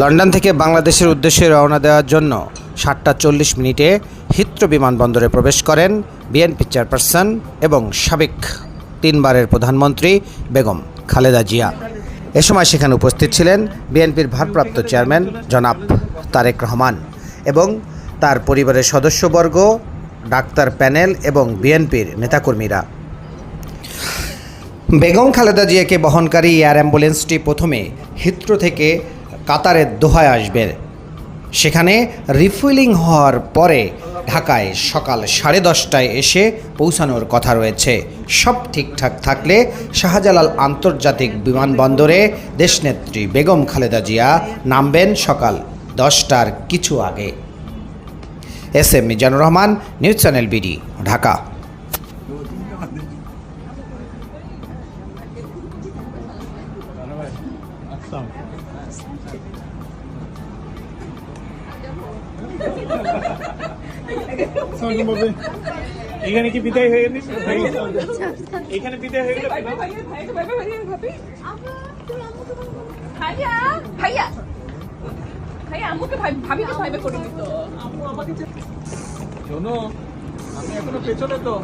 London থেকে বাংলাদেশের উদ্দেশ্যে রওনা দেওয়ার জন্য সাতটা চল্লিশ মিনিটে হিথ্রো বিমানবন্দরে প্রবেশ করেন বিএনপি চেয়ারপারসন এবং সাবেক তিনবারের প্রধানমন্ত্রী বেগম খালেদা জিয়া। এ সময় সেখানে উপস্থিত ছিলেন বিএনপির ভারপ্রাপ্ত চেয়ারম্যান জনাব তারেক রহমান এবং তার পরিবারের সদস্যবর্গ, ডাক্তার প্যানেল এবং বিএনপির নেতাকর্মীরা। বেগম খালেদা জিয়াকে বহনকারী এয়ার অ্যাম্বুলেন্সটি প্রথমে হিথ্রো থেকে কাতারের দোহায় আসবে। সেখানে রিফুয়েলিং হওয়ার পরে ঢাকায় সকাল সাড়ে দশটায় এসে পৌঁছানোর কথা রয়েছে। সব ঠিকঠাক থাকলে শাহজালাল আন্তর্জাতিক বিমানবন্দরে দেশনেত্রী বেগম খালেদা জিয়া নামবেন সকাল দশটার কিছু আগে। S M Mizanur Rahman, news channel BD, Dhaka. সালাম বাবা এখানে কি বিদায় হয়ে গেলি এখানে বিদায় হয়ে গেল ভাইয়া ভাইয়া ভাইয়া আম্মুকে ভাই ভাবিকে ভাইবে করে দিত। শোনো আমি এখনও পেছনে তো।